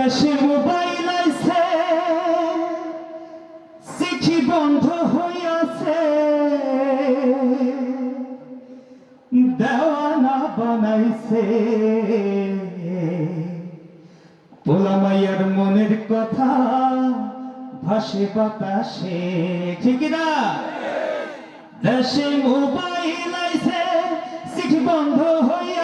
দেশে মোবাইল আইছে, চিঠি বন্ধ হইয়াছে। দেওয়ানা বানাইছে। পোলামাইয়ার মনের কথা ভাসে বাতাসে। ঠিক না? দেশে মোবাইল আইছে, চিঠি বন্ধ হইয়াছে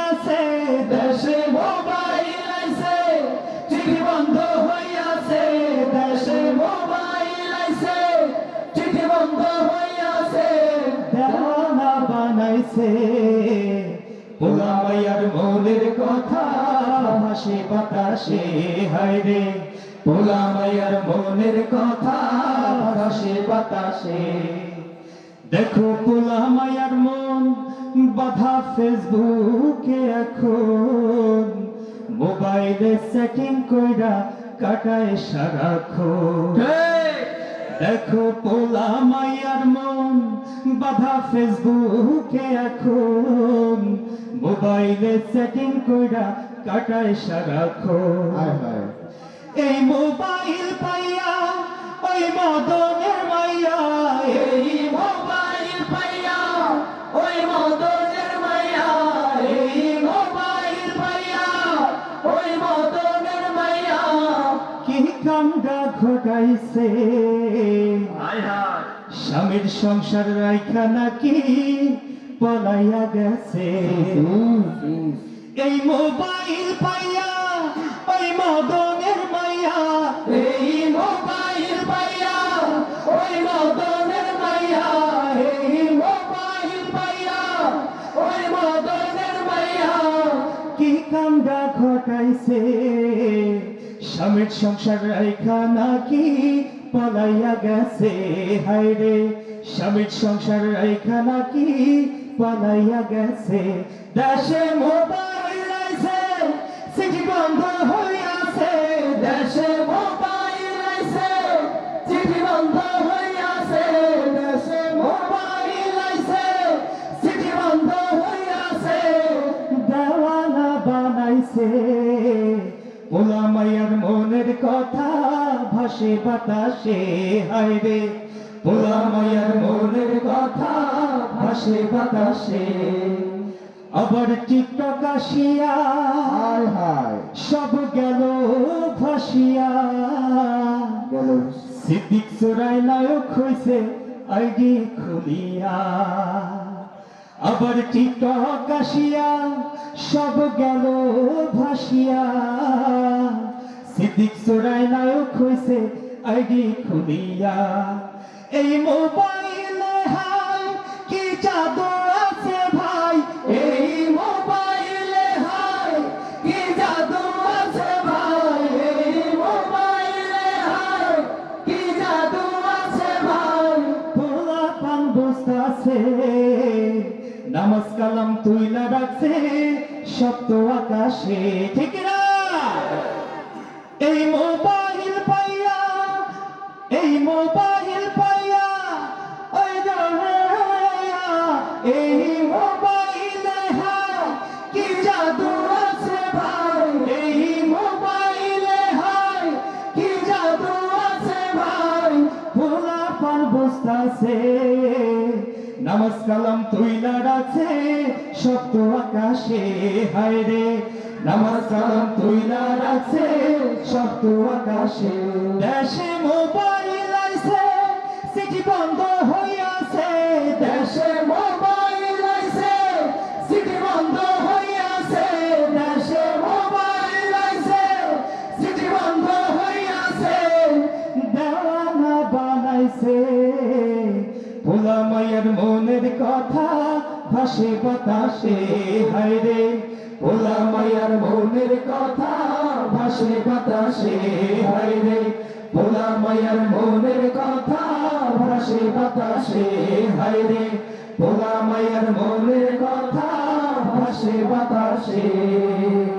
বন্ধ হইয়াছে দেওয়ানা বানাইছে। পোলামাইয়ার মনের কথা ভাসে বাতাসে হায় রে। মনের কথা বাতাসে। দেখো পোলা মায়ার মন বাধা ফেসবুকে এখন। মোবাইলে সেটিং কইরা কাটায় সারাক্ষণ। দেখো পোলা মাইয়ার মন বাধা ফেসবুকে এখন। মোবাইলে সেটিং কইরা কাটায় সারাক্ষণ। হায় এই মোবাইল পাইয়া ওই মদনের মাইয়া এই মোবাইল পাইয়া ওই মদনের মাইয়া এই মোবাইল পাইয়া ওই মদনের মাইয়া। কি কামটা ঘটাইছে স্বামীর সংসার রাইখা নাকি পলাইয়া গেছে। এই মোবাইল পাইয়া ওই মদনের মাইয়া এই মোবাইল পাইয়া ওই মদনের মাইয়া এই মোবাইল পাইয়া ওই মদনের মাইয়া। কি কামটা ঘটাইছে স্বামীর সংসার রেখা নাকি পলাইয়া গেছে, হায় রে। স্বামীর সংসার রেখা নাকি পলাইয়া গেছে। দেশে মোবাইল মনের কথা ভাসে বাতাসে হায় রে। পোলা মায়ের মনের কথা ভাসে বাতাসে। আবার টিকটক আসিয়া সব গেল ভাসিয়া। গেল সিদ্দিক চোরাই নায়ক হইছে আইডি খুলিয়া। আবার টিকটক আসিয়া সব গেল ভাসিয়া। সিদ্দিক চোরাই নায়ক হইছে আইডি খুলিয়া। এই মোবাইলে হাই, কি জাদু আছে ভাই? এই মোবাইলে আছে ভাই? এই মোবাইলে হাই, কি জাদু আছে রাখছে সপ্ত আকাশে। ঠিক না? এই মোবাইল পাইয়া, এই মোবাইল পাইয়া, ওই দয়া এই মোবাইলে হ্যাঁ কি জাদু আছে ভাই? এই মোবাইলে কি জাদু আছে ভাই? ভোলা পান বসতাছে নামাজ কালাম তুইলা রাখছে সপ্ত আকাশে, হায় রে। নামাজ কালাম তুইলা রাখছে সপ্ত আকাশে। দেশে মোবাইল আইছে, সিটি বন্ধ হইয়াছে। দেশে মোবাইল আইছে, সিটি বন্ধ হইয়াছে। দেশে মোবাইল আইছে, সিটি বন্ধ হইয়াছে। দেওয়ানা বানাইছে। ভোলা মায়ের মনের কথা ভাসে বাতাসে। হায় রে ভোলা মায়ের মনের কথা ভাসে বাতাসে, হায় রে। ভোলা মায়ার মনের কথা ভাসে বাতাসে, হায় রে। ভোলা মায়ার মনের কথা ভাসে বাতাসে।